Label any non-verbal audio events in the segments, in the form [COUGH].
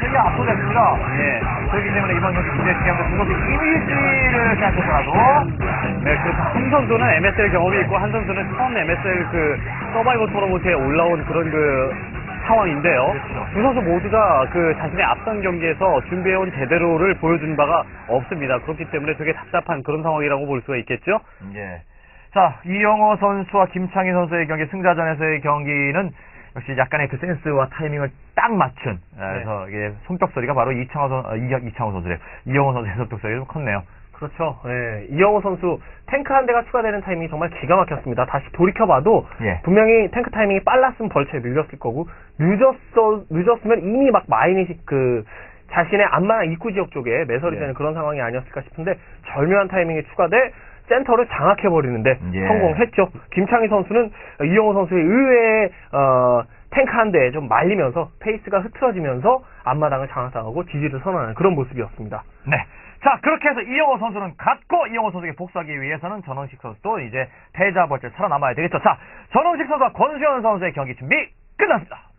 선수에게 압도됐습니다. 예. 그렇기 때문에 이번 경기 굉장히 중요합니다. 두 선수 이미지를 생각해서라도 네, 그렇죠. 한 선수는 MSL 경험이 있고 한 선수는 처음 MSL 그 서바이벌 토너먼트에 올라온 그런 그 상황인데요. 두 선수 모두 다 그 자신의 앞선 경기에서 준비해온 제대로를 보여준 바가 없습니다. 그렇기 때문에 되게 답답한 그런 상황이라고 볼 수가 있겠죠. 예. 자, 이영호 선수와 김창희 선수의 경기, 승자전에서의 경기는 역시 약간의 그 센스와 타이밍을 딱 맞춘, 아, 그래서 이게 손뼉 소리가 바로 이창호 선, 어, 이, 이창호 선수래. 이영호 선수의 손뼉 소리가 좀 컸네요. 그렇죠. 예, 이영호 선수 탱크 한 대가 추가되는 타이밍이 정말 기가 막혔습니다. 다시 돌이켜봐도 예. 분명히 탱크 타이밍이 빨랐으면 벌채 늘렸을 거고 늦었어 늦었으면 이미 막 마인이 그 자신의 안마랑 입구 지역 쪽에 매설이 예. 되는 그런 상황이 아니었을까 싶은데 절묘한 타이밍에 추가돼 센터를 장악해 버리는데 예. 성공했죠. 김창희 선수는 이영호 선수의 의외의 어, 탱크 한 대에 좀 말리면서 페이스가 흐트러지면서 앞마당을 장악당하고 지지를 선언하는 그런 모습이었습니다. 네. 자, 그렇게 해서 이영호 선수는 갔고, 이영호 선수에게 복수하기 위해서는 전원식 선수도 이제 패자 벌째 살아남아야 되겠죠. 자, 전원식 선수와 권수현 선수의 경기 준비 끝났습니다.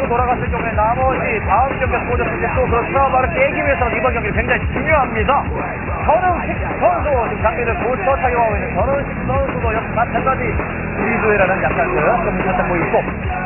끝마치고 돌아갔을 경우에 나머지 다음 경기가 쏟아졌을 때또 그런 트라우마를 깨기 위해서는 이번 경기 굉장히 중요합니다. 전원식 선수 지금 장비를 고쳐 착용하고 있는 전원식 선수도 역시 마찬가지 리드라는 약간 그좀 살짝 보이고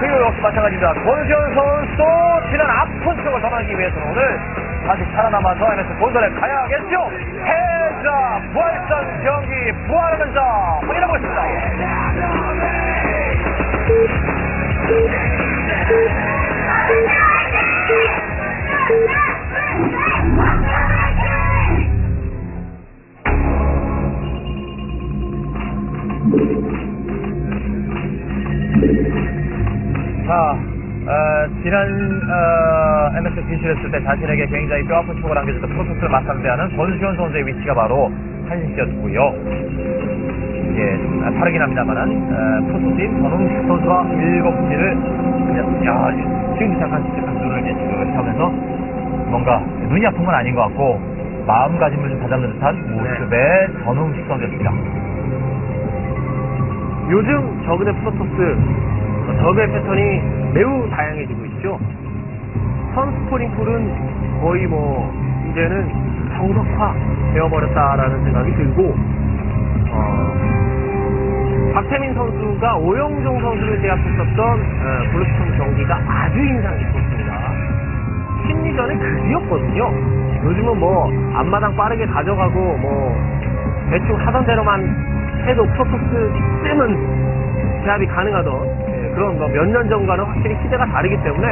그리고 역시 마찬가지입니다. 권시현 선수도 지난 아픈 쪽을 전하기 위해서는 오늘 다시 살아남아서 MS 본선에 가야겠죠. 패자 부활전 경기 부활하는 자 확인해 보겠습니다. 자, 어, 지난 어, MS 진출했을 때 자신에게 굉장히 뼈아픈 추억을 안겨줬던 프로토스를 맞상대하는 권수현 선수의 위치가 바로 한시였고요. 예, 아, 다르긴 합니다만은 어, 프로토스인 전웅식 선수가 일곱 분지를 그냥 야, 지금 잠깐 눈을 이제 지금 하면서 뭔가 눈이 아픈 건 아닌 것 같고 마음가짐을 좀 다잡는 듯한 모습의 전웅식 선수였습니다. 요즘 저그대 프로토스 어, 적의 패턴이 매우 다양해지고 있죠. 선스포링풀은 거의 뭐 이제는 정석화 되어버렸다라는 생각이 들고 어, 박태민 선수가 오영종 선수를 제압했었던 어, 블루스톤 경기가 아주 인상 깊었습니다. 심리전의 극이었거든요. 요즘은 뭐 앞마당 빠르게 가져가고 뭐 대충 하던 대로만 해도 프로토스 쯤은 제압이 가능하던 예, 그런 몇년 전과는 확실히 시대가 다르기 때문에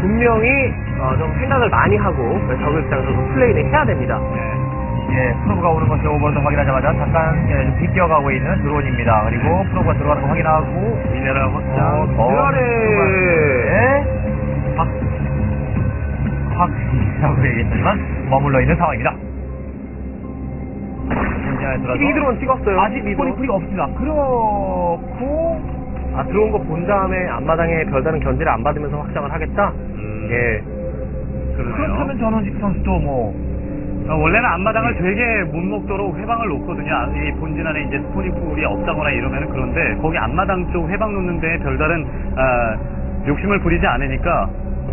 분명히 어, 좀 생각을 많이 하고 적을 입장에서 플레이를 해야 됩니다. 예, 프로브가 오는 것을 오버로드 확인하자마자 잠깐 예, 좀 비껴가고 있는 드론입니다. 그리고 프로브가 들어가는 거 확인하고 미네랄 확장. 어, 더 미네랄에 확, 확이라고 얘기했지만 머물러 있는 상황입니다. 들어서 12드론 찍었어요. 아직 스포니풀이 없습니다. 그렇고 아 들어온 거 본 다음에 앞마당에 별다른 견제를 안 받으면서 확장을 하겠다. 예. 그렇다면 전원식 선수도 뭐 어, 원래는 앞마당을 되게 못 먹도록 회방을 놓거든요. 이 본진 안에 이제 스포니풀이 없다거나 이러면 그런데 거기 앞마당 쪽 회방 놓는데 별다른 아, 욕심을 부리지 않으니까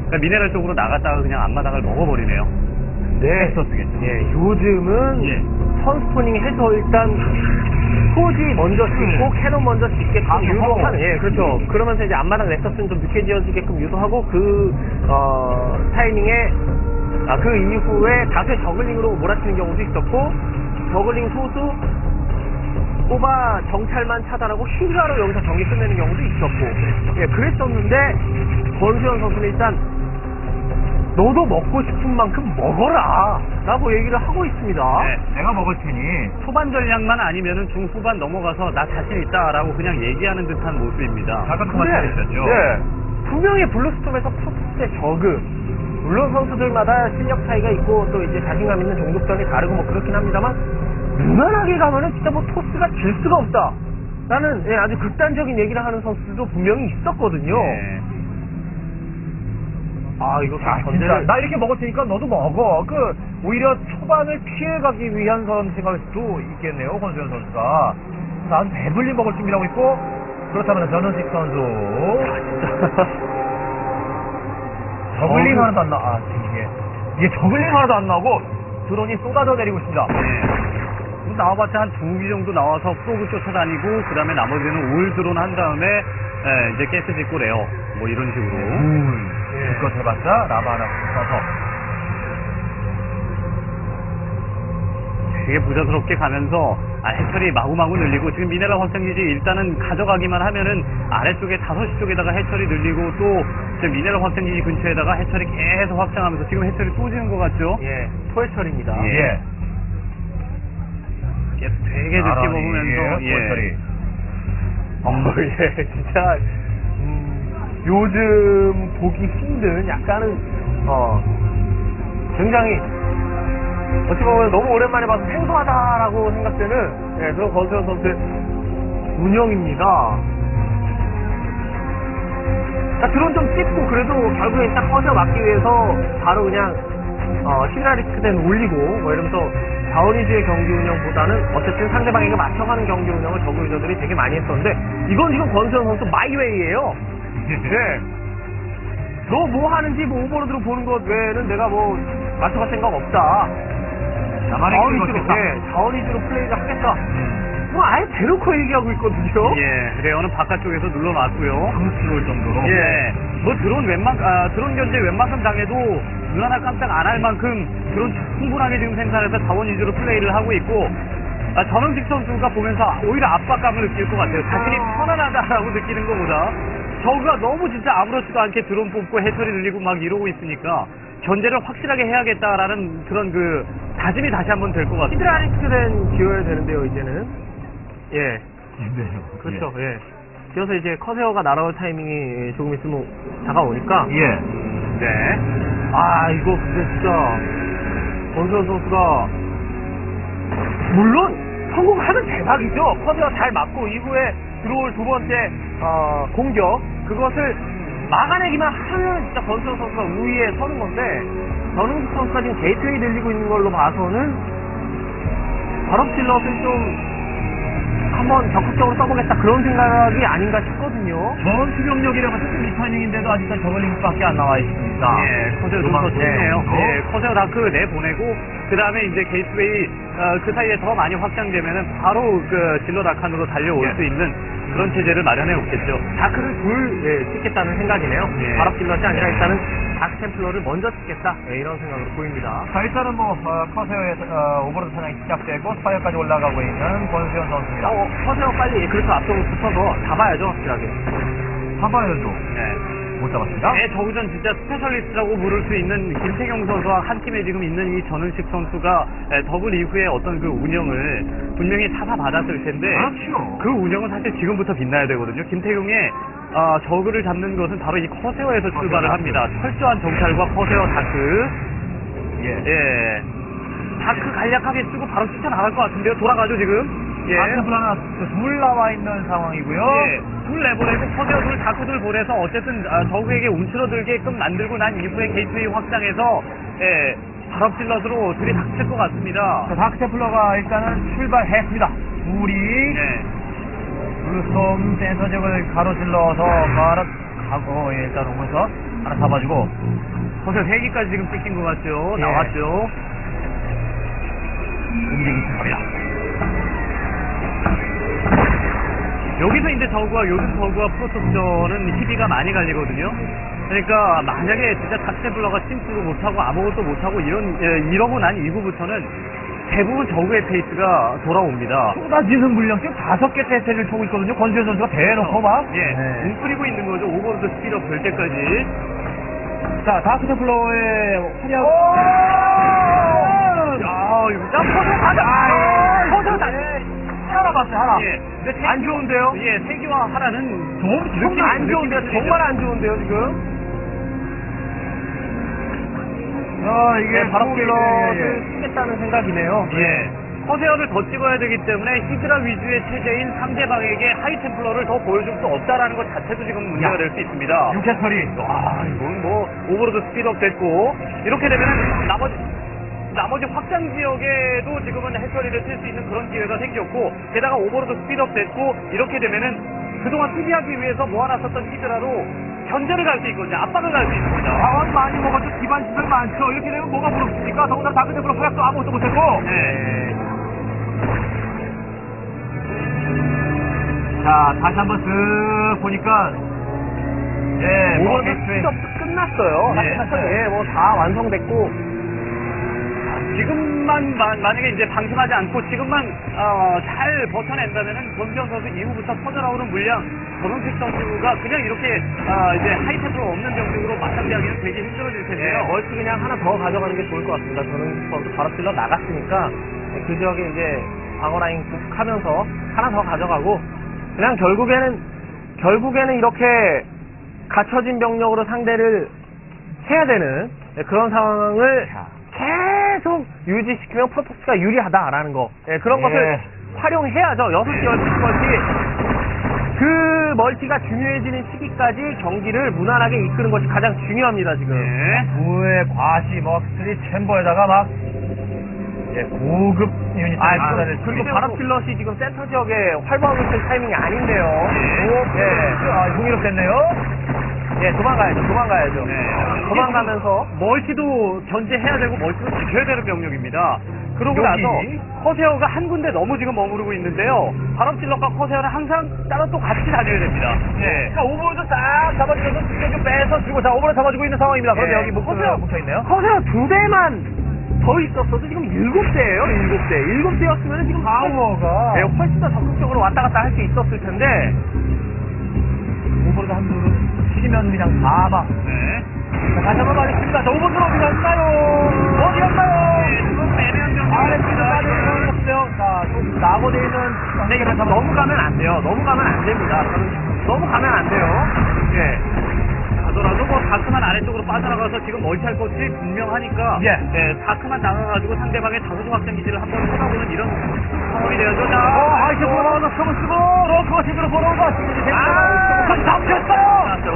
그러니까 미네랄 쪽으로 나갔다가 그냥 앞마당을 먹어버리네요. 네. 했었겠죠. 예, 요즘은 예. 선스포닝 해서 일단 소지 먼저 짓고 캐논 먼저 짓게끔 아, 유도하는 예 그렇죠 그러면서 이제 앞마당 넥서스는 좀 늦게 지어지게끔 유도하고 그 어, 타이밍에 아, 그 이후에 다수의 저글링으로 몰아치는 경우도 있었고 저글링 소수 뽑아 정찰만 차단하고 힐가로 여기서 경기 끝내는 경우도 있었고 예 그랬었는데 권수현 선수는 일단 너도 먹고 싶은 만큼 먹어라 라고 얘기를 하고 있습니다. 네. 내가 먹을 테니 초반 전략만 아니면은 중후반 넘어가서 나 자신 있다라고 그냥 얘기하는 듯한 모습입니다. 작은 그만 차리셨죠. 네. 분명히 블루스톰에서 토스의 저그. 물론 선수들마다 실력 차이가 있고 또 이제 자신감 있는 종족전이 다르고 뭐 그렇긴 합니다만 무난하게 가면은 진짜 뭐 토스가 질 수가 없다. 라는 예, 아주 극단적인 얘기를 하는 선수들도 분명히 있었거든요. 네. 아 이거 자, 진짜 전제를 나 이렇게 먹을 테니까 너도 먹어. 그 오히려 초반을 피해가기 위한 선택할 수도 있겠네요, 권수현 선수가. 난 배불리 먹을 준비하고 있고 그렇다면 전원식 선수. [LAUGHS] 저글링 어, 하나도 안 나. 아, 이게 이게 저글링 하나도 안 나오고 드론이 쏟아져 내리고 있습니다. 네. 나와봤자 한 두 기 정도 나와서 프로브 쫓아다니고 그 다음에 나머지는 올 드론 한 다음에 예, 이제 가스 짓고 레어 뭐 이런 식으로 음, 그것 해봤자 라바 하나 붙어서 되게 부자스럽게 가면서 아, 해철이 마구마구 늘리고 지금 미네랄 확장기지 일단은 가져가기만 하면은 아래쪽에 다섯 시 쪽에다가 해철이 늘리고 또 지금 미네랄 확장기지 근처에다가 해철이 계속 확장하면서 지금 해철이 또 지는 것 같죠? 예, 토해철입니다. 예. 예. 계속 되게 나란히, 먹으면서 예. 어, 예, 진짜, 음, 요즘 보기 힘든 약간은, 어, 굉장히, 어찌 보면 너무 오랜만에 봐서 생소하다라고 생각되는, 예, 그런 권수현 선수의 운영입니다. 자, 드론 좀 찍고, 그래도 결국에 딱 꺼져 맞기 위해서 바로 그냥, 어, 시나리스크된 올리고, 뭐 이러면서 자원위주의 경기 운영보다는 어쨌든 상대방에게 맞춰가는 경기 운영을 저그 유저들이 되게 많이 했었는데, 이건 지금 권수현 선수 마이웨이예요 [LAUGHS] 네. 너 뭐 하는지 뭐 오버로드로 보는 것 외에는 내가 뭐 맞춰갈 생각 없다. 나만의 자원 길을 위주로, 걷겠다. 네, 자원 위주로 플레이를 하겠다. 음, 뭐 아예 대놓고 얘기하고 있거든요. 예, 레어는 바깥쪽에서 눌러놨고요. 당스러울 정도로. 예, 뭐 드론 웬만 아, 드론 견제 웬만큼 당해도 눈 하나 깜짝 안 할 만큼 드론 충분하게 지금 생산해서 자원 위주로 플레이를 하고 있고 아, 전원직 선수가 보면서 오히려 압박감을 느낄 것 같아요. 자신이 편안하다라고 느끼는 것보다 저가 너무 진짜 아무렇지도 않게 드론 뽑고 해처리 늘리고 막 이러고 있으니까 견제를 확실하게 해야겠다라는 그런 그 다짐이 다시 한번 될 것 같아요. 히드라리스크된 기어야 되는데요, 이제는. 예, 힘들죠. 그렇죠. 예. 그래서 이제 커세어가 날아올 타이밍이 조금 있으면 다가오니까. 예. 네. 아, 이거 근데 진짜, 권수현 선수가, 물론, 성공하면 대박이죠. 커세어 잘 맞고, 이후에 들어올 두 번째, 어, 공격, 그것을 막아내기만 하면 진짜 권수현 선수가 우위에 서는 건데, 전웅식 선수가 지금 게이트웨이 늘리고 있는 걸로 봐서는, 발업질럿을 좀, 한번 적극적으로 써보겠다 그런 생각이 아닌가 싶거든요. 전투 병력이라면 사실 이 타이밍인데도 아직까지 저글링밖에 안 나와 있습니다. 예, 커세어 좀더 요만큼. 좋네요. 어? 예, 커세어 다크 내보내고, 그 다음에 이제 게이트웨이, 어, 그 사이에 더 많이 확장되면은 바로 그 질러 다칸으로 달려올 예. 수 있는 그런 체제를 마련해 놓겠죠. 다크를 둘 예, 찍겠다는 생각이네요. 예. 바락질럿이 아니라 일단은 다크 템플러를 먼저 찍겠다 예, 이런 생각으로 보입니다. 자, 일단은 뭐, 어, 커세어에서, 어, 오버로드 사냥이 시작되고, 스파이어까지 올라가고 있는 권수현 선수입니다. 어, 커세어 빨리 예, 그래서 앞쪽으로 붙어서 잡아야죠 확실하게. 한 번에도 네. 못 잡았습니다. 네, 저우전 진짜 스페셜리스트라고 부를 수 있는 김태경 선수와 한 팀에 지금 있는 이 전은식 선수가 에, 더블 이후에 어떤 그 운영을 분명히 찾아받았을 텐데 그렇죠. 그 운영은 사실 지금부터 빛나야 되거든요. 김태경의 아, 저그를 잡는 것은 바로 이 커세어에서 출발을 합니다. 철저한 정찰과 커세어 다크. 예. 예. 다크 간략하게 쓰고 바로 뛰쳐나갈 것 같은데요. 돌아가죠, 지금. 예. 아트플 하나 둘 나와 있는 상황이고요. 예, 둘 내보내고 커세어 둘 다크들 보내서 어쨌든 아, 적에게 움츠러들게끔 만들고 난 이후에 게이트웨이 확장해서 예, 발업질럿으로 둘이 닥칠 것 같습니다. 자, 다크테플러가 일단은 출발했습니다. 우리 예, 블루스톰 센서 지역을 가로질러서 가로 가고 예, 일단 오면서 하나 잡아주고 커세어 3기까지 지금 찍힌 것 같죠. 예. 나왔죠. 움직이기 시작합니다. 여기서 이제 저그와 요즘 저그와 프로토스전은 희비가 많이 갈리거든요. 그러니까 만약에 진짜 닥템플러가 침투도 못하고 아무것도 못하고 이런 예, 이러고 난 이후부터는 대부분 저그의 페이스가 돌아옵니다. 쏟아지는 물량 지금 다섯 개 태세를 쳐고 있거든요. 권지현 선수가 대놓고 막. 예, 네. 웅크리고 있는 거죠. 오버로드 스피드업 될 때까지. 자, 다크 템플러의 활약. 야, 이거 짬 퍼져 가자. 아, 퍼져 가. 하나 봤어요, 하나. 예. 근데 안 좋은데요? 예, 세기화 하나는 좀 느낌- 안 좋은데요? 정말 안 좋은데요, 지금? 아, 이게 네, 바로 바로 킬러를 쓰겠다는 생각이네요. 예. 커세어를 더 찍어야 되기 때문에 히드라 위주의 체제인 상대방에게 하이템플러를 더 보여줄 수 없다라는 것 자체도 지금 문제가 될 수 있습니다. 육체 처리. 아, 이건 뭐, 오버로드 스피드업 됐고, 이렇게 되면은 나머지, 나머지 확장 지역에도 지금은 해처리를 쓸 수 있는 그런 기회가 생겼고, 게다가 오버로드 스피드업 됐고, 이렇게 되면은 그동안 수비하기 위해서 모아놨었던 히드라로 견제를 갈 수 있거든요. 압박을 갈 수 있습니다. 자원 많이 먹었죠. 기반 시설 많죠. 이렇게 되면 뭐가 부럽습니까? 더군다나 다크템플러 활약도 아무것도 못했고. 네. 자, 다시 한번 쓱 보니까. 예, 뭐, 오버로드 스피드업 끝났어요. 예. 예, 뭐 다 완성됐고. 지금만 마- 만약에 이제 방심하지 않고 지금만 어, 잘 버텨낸다면은 권지현 선수 이후부터 터져나오는 물량 전원식 선수가 그냥 이렇게 아, 이제 하이템플로 없는 병력으로 맞상대하기는 되게 힘들어질 텐데요. 네, 멀티 그냥 하나 더 가져가는 게 좋을 것 같습니다. 저는 선수 바로 찔러 나갔으니까 네, 그 지역에 이제 방어 라인 구축하면서 하나 더 가져가고 그냥 결국에는 결국에는 이렇게 갖춰진 병력으로 상대를 해야 되는 네, 그런 상황을 계속 유지시키면 프로토스가 유리하다라는 거 네, 그런 예. 것을 활용해야죠. 6시, 12시 멀티 그 멀티가 중요해지는 시기까지 경기를 무난하게 이끄는 것이 가장 중요합니다 지금. 네. 후에 과시, 뭐, 스트릿 챔버에다가 막, 예, 고급 유닛. 아, 그리고, 그리고 바람필럿이 지금 센터 지역에 활보하고 있을 타이밍이 아닌데요. 예, 아, 흥미롭겠네요. 예, 도망가야죠, 도망가야죠. 네. 도망가면서. 멀티도 견제해야 되고 멀티도 지켜야 되는 병력입니다. 그러고 여기. 나서 커세어가 한 군데 너무 지금 머무르고 있는데요. 바람질럿과 커세어는 항상 따로 또 같이 다녀야 됩니다. 예. 자, 오버도 싹 잡아주면서 스케줄 빼서 주고, 자, 오버를 잡아주고 있는 상황입니다. 그런데 예. 여기 뭐, 커세어. 묻혀있네요. 커세어 두 대만 더 있었어도 지금 일곱 대예요, 일곱 대. 일곱 대였으면 지금 파워가. 네, 훨씬 더 적극적으로 왔다 갔다 할 수 있었을 텐데. 오버로드 한 줄은 치면 그냥 사막. 네. 자, 다시 한번 말했습니다. 자, 오버 들어오는가요? 어디 갔나요? 네, 애매한. 자, 좀 낙오되어 있는. 네, 너무 가면 안 돼요. 너무 가면 안 됩니다. 너무 가면 안 돼요. 예. 가더라도 뭐 다크만 아래쪽으로 빠져나가서 지금 멀티할 것이 분명하니까 예. 네, 다크만 나가가지고 상대방의 다수수 확장 기지를 한번 쳐다보는 이런 상황이 되어죠. 자, 어, 아이스 커버 쓰고, 제대로 보너가 진행이 됩니다. 아, 아, 잡혔어요! 자,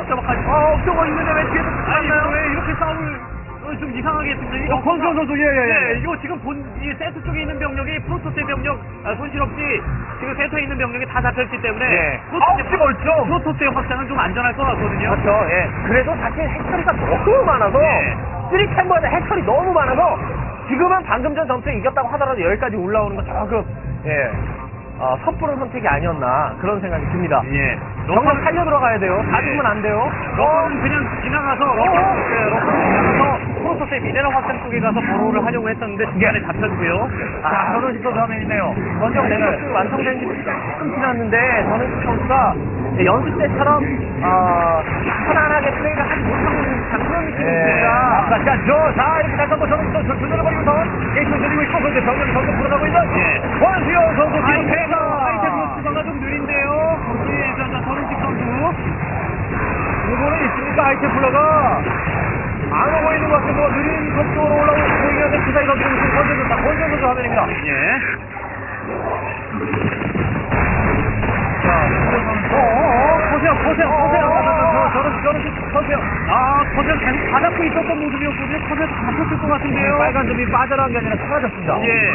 옥저버까지. 어, 옥저버 있는데 왜 뒤에서 아니? 왜 이렇게 싸움을 어, 좀 이상하게 했습니다. 이거 어, 권수현 선수, 예, 예, 예. 네, 이거 지금 본, 이 세트 쪽에 있는 병력이 프로토스의 병력, 아, 손실 없이 지금 세트에 있는 병력이 다 잡혔기 때문에 예. 아홉 시 멀죠? 프로토스의 확장은 좀 안전할 것 같거든요. 그렇죠. 예. 그래도 사실 해처리가 너무 많아서 예. 쓰리 챔버에 해처리 너무 많아서 지금은 방금 전 점수에 이겼다고 하더라도 여기까지 올라오는 건 조금 예. 어, 섣부른 선택이 아니었나 그런 생각이 듭니다. 예. 정말 살려 들어가야 돼요. 다 예. 죽으면 안 돼요. 러커는 그냥 지나가서 러커, 네, 러커는 지나가서 프로토스의 미네랄 확장 쪽에 가서 버로우를 하려고 했었는데 중간에 잡혔고요. 자, 저런 식으로 하면 있네요. 먼저 레이스 완성된 지 조금 지났는데 저는 선수가 연습 때처럼 어, 편안하게 플레이를 하지 못하고 있는 느낌이 예. 듭니다. 아깝지 않죠? 자, 이렇게 다시 한번 저는 또 조절을 벌이면서 게이트 들리고 있고, 그런데 병력이 점점 불어나고 있는 예. 원수현 선수 뒤로 하이템, 패가 하이템 수가가 좀 느린데요. 거기, 저, 저, 서른식 선수. 이거는 있습니까? 하이템 플러가 안 오고 있는 것 같아서 뭐 느린 속도로 있긴 한데 그 사이 권전 선수, 권전 선수 화면입니다. 예. 저런, 보세요. 아, 커세어 계속 다 잡고 있었던 모습이었거든요. 커세어 다 잡혔을 것 같은데요. 빨간 점이 빠져나간 게 아니라 사라졌습니다. 예.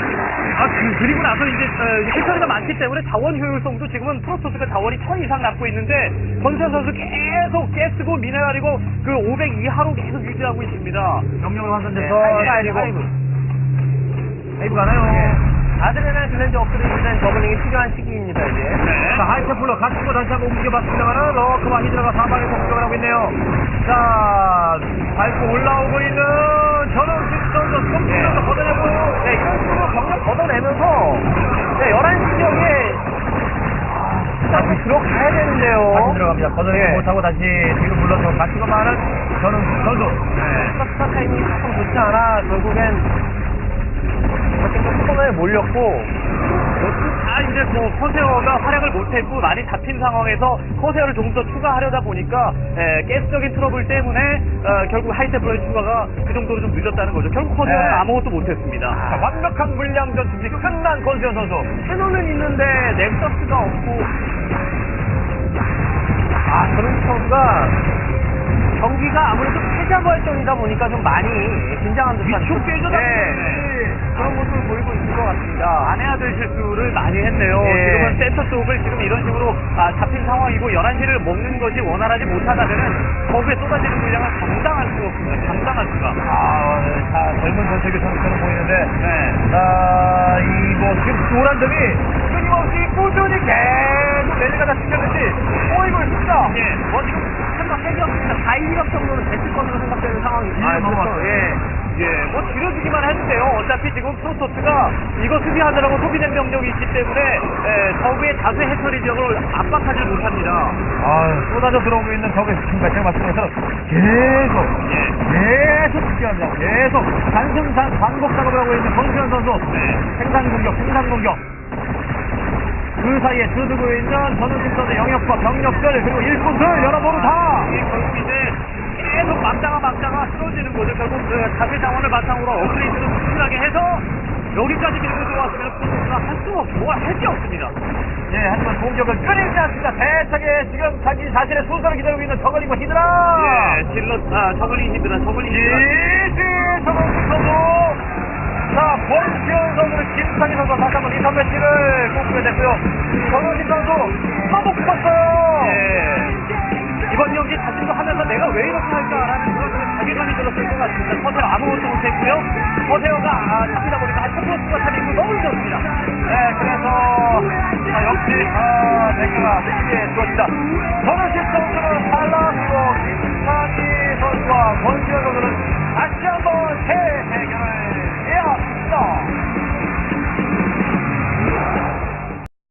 아, 그, 그리고 나서 이제, 어, 해처리가 많기 때문에 자원 효율성도 지금은 프로토스가 자원이 1000 이상 남고 있는데, 권선 선수 계속 깨쓰고 미네랄이고, 그 500 이하로 계속 유지하고 있습니다. 경력을 환산돼서 네, 아이고 하이브. 아이브 가나요? 아드레날 글렌즈 업그레이드 된 저글링이 필요한 시기입니다, 이제. 네. 자, 하이템플러 갖추고 다시 한번 움직여봤습니다만 러커와 히드라가 사방에서 공격을 하고 있네요. 자, 밟고 올라오고 있는 전원식 선수 손길을 걷어내고 네, 이런 식으로 경력 걷어내면서, 네, 11시 지역에, 아, 들어가야 되는데요. 다시. 들어갑니다. 걷어내지 예. 못하고 다시 뒤로 물러서 다치고 마는 전웅 선수. 네. 스타 타이밍이 조금 좋지 않아 결국엔 어쨌든 코너에 몰렸고 다 이제 뭐 커세어가 활약을 못했고 많이 잡힌 상황에서 커세어를 조금 더 추가하려다 보니까 에, 가스적인 트러블 때문에 어, 결국 하이테플러의 추가가 그 정도로 좀 늦었다는 거죠. 결국 커세어는 네. 아무것도 못했습니다. 자, 완벽한 물량 전투기 끝난 권수현 선수. 캐논은 있는데 넥서스가 없고 아 저런 선수가 경기가 아무래도 패자 발전이다 보니까 좀 많이 긴장한 듯한 위축 깨져다 네, 그런 모습을 보이고 있는 것 같습니다. 안 해야 될 실수를 많이 했네요. 예. 지금은 센터 쪽을 지금 이런 식으로 아, 잡힌 상황이고 11시를 먹는 것이 원활하지 못하다면 거기에 쏟아지는 물량을 감당할 수가 없습니다. 감당할 수가. 아, 네. 자, 젊은 전세기 선수처럼 보이는데, 네. 아, 이, 뭐, 지금 노란 점이 끊임없이 꾸준히 계속 내려가다 찍혔는지 보이고 있습니다. 예. 뭐 지금 한번 해결합니다. 4, 1업 정도는 됐을 것으로 생각되는 상황이죠. 아, 넘어갔어요. 예. 예, 뭐 줄여주기만 해주세요. 어차피 지금 프로토스가 이거 수비하느라고 소비된 병력이 있기 때문에 에, 적의 다수 해처리 지역을 압박하지 못합니다. 아, 쏟아져 들어오고 있는 적의 스팀과 제가 것처럼 계속, 예. 계속 집중합니다. 계속 단순산 반복 작업을 하고 있는 권수현 선수. 네. 생산 공격, 생산 공격. 그 사이에 들어두고 있는 전우진 선수 영역과 병력들 그리고 일꾼들 여러모로 다이 결국 이제 계속 막다가 막다가 쓰러지는 거죠. 결국 그 자세 자원을 바탕으로 업그레이드를 확실하게 해서 여기까지 밀고 들어왔으면 프로토스가 할 수가 없고 뭐가 할게 없습니다. 예, 하지만 공격을 끊이지 않습니다. 대차게 지금 자기 자신의 순서를 기다리고 있는 저글링과 히드라. 예, 질러, 아, 저글링 히드라, 저글링 히드라. 이지 전원식 선수. 자, 권시현 선수를 김상희 선수가 다시 한번 2, 3매치를 꼽게 됐고요. 전원식 선수 한복 붙었어요. 예. 이번 경기 자신도 하면서 내가 왜 이렇게 할까라는 그런 그 자괴감이 들었을 것 같습니다. 서세어 아무것도 못했고요. 서세어가 아, 잡히다 보니까 하이퍼플러스가 타이밍이 너무 늦었습니다. 네, 그래서 아, 역시 아, 대기가 쉽게 좋았다. 전원식 선수는 탈락이고 김상희 선수와 권시현 선수는 Oh!